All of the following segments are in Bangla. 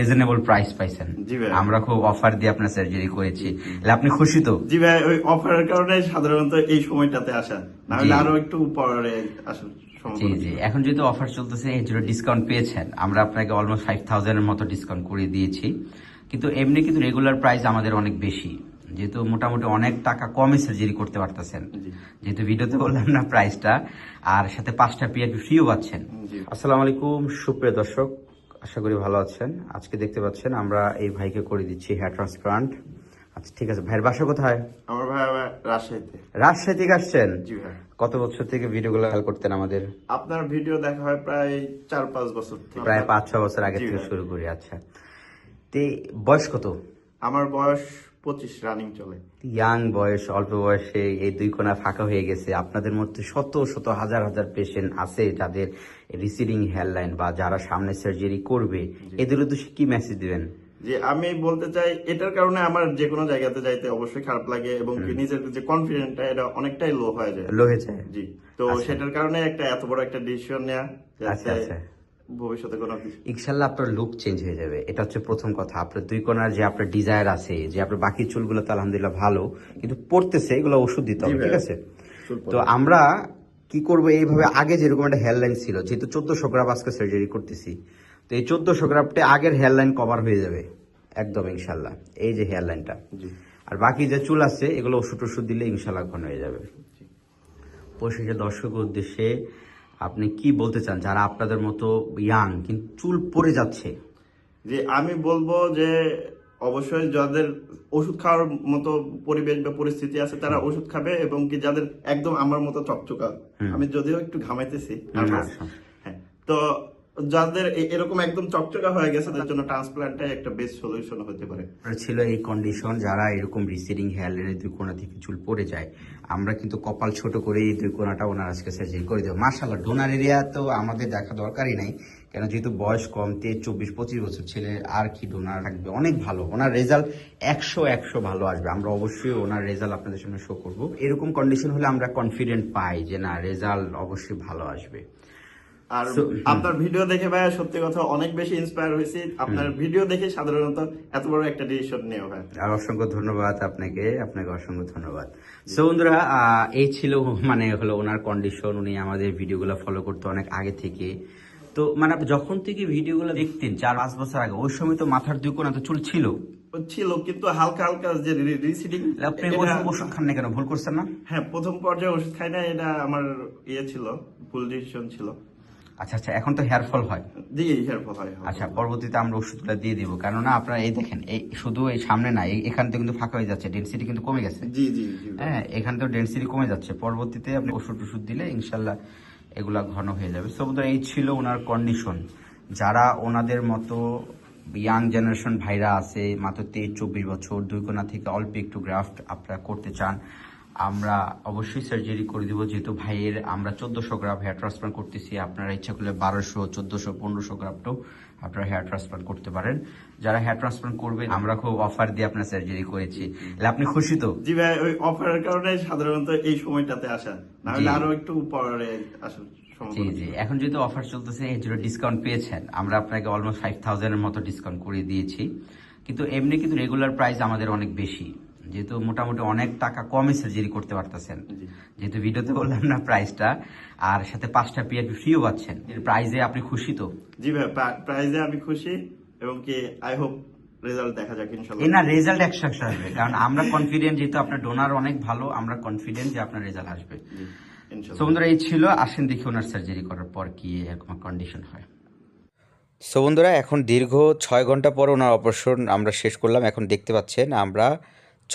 রিজনেবল প্রাইস পাইছেন। আমরা খুব অফার দিয়ে আপনার সার্জারি করেছি। আপনি খুশি তো? জি ভাই ওই অফারের কারণে সাধারণত এই সময়টাতে আসা। না হলে আরও একটু পরে জি জি। এখন যেহেতু অফার চলতেছে এই জন্য ডিসকাউন্ট পেয়েছেন। আমরা আপনাকে অলমোস্ট ফাইভ থাউজেন্ডের মতো ডিসকাউন্ট করে দিয়েছি। কিন্তু এমনি কিন্তু রেগুলার প্রাইস আমাদের অনেক বেশি। যেহেতু মোটামুটি অনেক টাকা কমে সার্জারি করতে পারতেছেন। যেহেতু ভিডিওতে বললাম না প্রাইসটা আর সাথে পাঁচটা পিআরপি ফ্রিও পাচ্ছেন। আসসালামু আলাইকুম সুপ্রিয় দর্শক। আশা করি ভালো আছেন। আজকে দেখতে পাচ্ছেন আমরা এই ভাইকে করে দিচ্ছি হেয়ার ট্রান্সপ্লান্ট আচ্ছা ঠিক আছে। ভাইয়ের বাসা কোথায়? আমার ভাই রাজশাহীতে। রাজশাহী থেকে আসছেন? জি ভাই। কত বছর থেকে ভিডিওগুলো খেয়াল করতেন আমাদের? আপনার ভিডিও দেখা হয় প্রায় চার পাঁচ বছর থেকে। প্রায় পাঁচ ছ বছর আগে থেকে শুরু করি আচ্ছা। তে বয়স কত? আমার বয়স পঁচিশ রানিং চলে। ইয়াং বয়স অল্প বয়সে এই দুই কোণা ফাঁকা হয়ে গেছে। আপনাদের মধ্যে শত শত হাজার হাজার পেশেন্ট আছে যাদের রিসিডিং হেয়ারলাইন বা যারা সামনে সার্জারি করবে। এদের উদ্দেশ্যে কি মেসেজ দিবেন? যে আমি বলতে চাই এটার কারণে আমার যে কোনো জায়গাতে যাইতে অবশ্যই খারাপ লাগে এবং নিজের যে কনফিডেন্টটা এটা অনেকটাই লো হয়ে যায়। লো হয়েছে জি তো সেটার কারণে একটা এত বড় একটা ডিসিশন নেওয়া আচ্ছা, আচ্ছা। ভবিষ্যতে কোনো কিছু। ইনশাল্লাহ আপনার লুক চেঞ্জ হয়ে যাবে। এটা হচ্ছে প্রথম কথা। আপনার দুই যে আপনার ডিজায়ার আছে যে আপনার বাকি চুলগুলো তো আলহামদুলিল্লাহ ভালো কিন্তু পড়তেছে এগুলো ওষুধ দিতে হবে ঠিক আছে? তো আমরা কি করব? এইভাবে আগে যেরকম একটা হেয়ারলাইন ছিল যেহেতু চোদ্দশো গ্রাম আজকে সার্জারি করতেছি তো এই চোদ্দশো গ্রামটা আগের হেয়ারলাইন কভার হয়ে যাবে একদম ইনশাল্লাহ। এই যে হেয়ারলাইনটা আর বাকি যে চুল আছে এগুলো ওষুধ ওষুধ দিলে ইনশাল্লাহ ঘন হয়ে যাবে। পরিশেষে দর্শক উদ্দেশ্যে আপনি কি বলতে চান যারা আপনাদের মতো ইয়াং কিন্তু চুল পড়ে যাচ্ছে যে আমি বলব যে অবশ্যই যাদের ওষুধ খাওয়ার মতো পরিবেশ বা পরিস্থিতি আছে তারা ওষুধ খাবে এবং কি যাদের একদম আমার মতো চকচকা আমি যদিও একটু ঘামাইতেছি। আচ্ছা। হ্যাঁ তো যাদের এরকম একদম চকচকা হয়ে গেছে, তাদের জন্য ট্রান্সপ্লান্টটাই একটা বেস্ট সলিউশন হতে পারে। ছিল এই কন্ডিশন যারা এরকম রিসিডিং হেয়ারলাইনের দুই কোণা থেকে চুল পড়ে যায়, আমরা কিন্তু কপাল ছোট করে এই দুই কোণাটা ওনার আজকে সার্জারি করে দেবো। মার্শাল্লাহ ডোনার এরিয়া তো আমাদের দেখা দরকারই নাই, কেন যেহেতু বয়স কম, তেইশ, চব্বিশ, পঁচিশ বছর ছেলে, আর কি ডোনার থাকবে? অনেক ভালো, ওনার রেজাল্ট একশো একশো ভালো আসবে। আমরা অবশ্যই ওনার রেজাল্ট আপনাদের সামনে শো করব। এরকম কন্ডিশন হলে আমরা কনফিডেন্ট পাই যে না রেজাল্ট অবশ্যই ভালো আসবে। আর আপনার ভিডিও দেখে ভাইয়া সত্যি কথা অনেক বেশি ইন্সপায়ার হয়েছি। আপনার ভিডিও দেখে সাধারণত এত বড় একটা ডিসিশন নেওয়া হয় আর অসংখ্য ধন্যবাদ আপনাকে আপনাকে অসংখ্য ধন্যবাদ। সো বন্ধুরা এই ছিল মানে হলো ওনার কন্ডিশন উনি আমাদের ভিডিওগুলো ফলো করতে অনেক আগে থেকে। তো মানে যখন থেকে ভিডিওগুলো দেখতেন চার পাঁচ বছর আগে ওই সময় তো মাথার দুই কোণা তো চুল ছিল। ছিল কিন্তু হালকা হালকা যে রিসিডিং আপনি ওষুধ খান না কেন? ভুল করছেন না? হ্যাঁ প্রথম পর্যায়ে ওষুধ খাই না এটা আমার ইয়ে ছিল ভুল ডিসিশন ছিল। আচ্ছা আচ্ছা এখন তো হেয়ার ফল হয়। দিয়ে হেয়ার ফল হয় আচ্ছা পরবর্তীতে আমরা ওষুধগুলো দিয়ে দিব। কেননা আপনারা এই দেখেন এই শুধু এই সামনে না এখান থেকে কিন্তু ফাঁকা হয়ে যাচ্ছে ডেন্সিটি কিন্তু কমে গেছে। জি জি জি হ্যাঁ এখান থেকে ডেন্সিটি কমে যাচ্ছে। পরবর্তীতে আপনি ওষুধ ওষুধ দিলে ইনশাল্লাহ এগুলা ঘন হয়ে যাবে। সো এই ছিল ওনার কন্ডিশন যারা ওনাদের মতো ইয়াং জেনারেশন ভাইরা আছে মাত্র তেইশ চব্বিশ বছর দুই কোনা থেকে অল্প একটু গ্রাফট আপনারা করতে চান আমরা অবশ্যই সার্জারি করে দিব যেহেতু ভাইয়ের আমরা চোদ্দশো গ্রাম হেয়ার ট্রান্সপ্লান্ট করতেছি। আপনারা ইচ্ছা করলে বারোশো চোদ্দশো পনেরোশো গ্রাফটাও আপনারা হেয়ার ট্রান্সপ্লান্ট করতে পারেন। যারা হেয়ার ট্রান্সপ্লান্ট করবে আমরা খুব অফার দিয়ে আপনার সার্জারি করেছি। আপনি খুশি তো? জি ভাই ওই অফারের কারণে সাধারণত এই সময়টাতে আসা না হলে আরও একটু পরে আসার জি জি। এখন যেহেতু অফার চলতেছে এই জন্য ডিসকাউন্ট পেয়েছেন। আমরা আপনাকে অলমোস্ট ফাইভ থাউজেন্ডের মতো ডিসকাউন্ট করে দিয়েছি। কিন্তু এমনি কিন্তু রেগুলার প্রাইস আমাদের অনেক বেশি। যেহেতু মোটামুটি অনেক টাকা কমে সার্জারি করতে পারতেছেন। যেহেতু ভিডিওতে বললাম না প্রাইসটা আর সাথে পাঁচটা পিআরপি ফ্রিও পাচ্ছেন। এর প্রাইসে আপনি খুশি তো? জি ভাই প্রাইজে আমি খুশি এবং কি আই হোপ রেজাল্ট দেখা যাক না রেজাল্ট একশো একশো আসবে। কারণ আমরা কনফিডেন্ট যেহেতু আপনার ডোনার অনেক ভালো আমরা কনফিডেন্ট যে আপনার রেজাল্ট আসবে। জি, তো বন্ধুরা এই ছিল আসেন দেখি ওনার সার্জারি করার পর কি এরকম কন্ডিশন হয়। সো বন্ধুরা এখন দীর্ঘ ছয় ঘণ্টা পর ওনার অপারেশন আমরা শেষ করলাম। এখন দেখতে পাচ্ছেন আমরা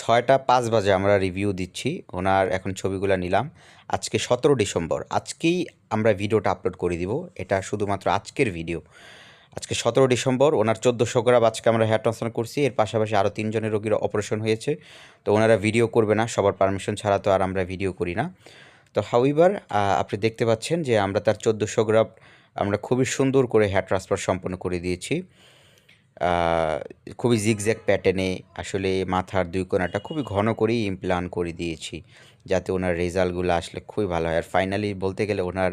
ছয়টা পাঁচ বাজে আমরা রিভিউ দিচ্ছি। ওনার এখন ছবিগুলো নিলাম। আজকে সতেরো ডিসেম্বর। আজকেই আমরা ভিডিওটা আপলোড করে দিব। এটা শুধুমাত্র আজকের ভিডিও আজকে সতেরো ডিসেম্বর, ওনার চোদ্দোশো গ্রাম আজকে আমরা হেয়ার ট্রান্সফার করছি। এর পাশাপাশি আরও তিনজনের রোগীর অপারেশন হয়েছে। তো ওনারা ভিডিও করবে না, সবার পারমিশন ছাড়া তো আর আমরা ভিডিও করি না। তো হাউইবার আপনি দেখতে পাচ্ছেন যে আমরা তার চোদ্দোশো গ্রাম আমরা খুবই সুন্দর করে হেয়ার ট্রান্সফার সম্পন্ন করে দিয়েছি। খুবই জিগজ্যাগ প্যাটার্নে আসলে মাথার দুই কোণাটা খুবই ঘন করেই ইমপ্লান করে দিয়েছি, যাতে ওনার রেজাল্টগুলো আসলে খুবই ভালো হয়। আর ফাইনালি বলতে গেলে ওনার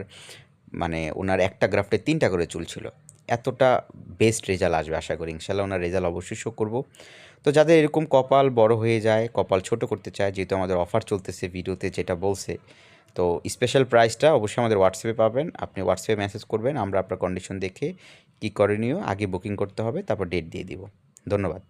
মানে ওনার একটা গ্রাফটে তিনটা করে চুল ছিল। এতটা বেস্ট রেজাল্ট আসবে আশা করি। ইনশাল্লাহ ওনার রেজাল্ট অবশ্যই শো করব। তো যাদের এরকম কপাল বড় হয়ে যায়, কপাল ছোট করতে চায়, যেহেতু আমাদের অফার চলতেছে ভিডিওতে যেটা বলছে, তো স্পেশাল প্রাইসটা অবশ্যই আমাদের হোয়াটসঅ্যাপে পাবেন। আপনি হোয়াটসঅ্যাপে মেসেজ করবেন, আমরা আপনার কন্ডিশন দেখে কী করণীয়? আগে বুকিং করতে হবে তারপর ডেট দিয়ে দিব। ধন্যবাদ।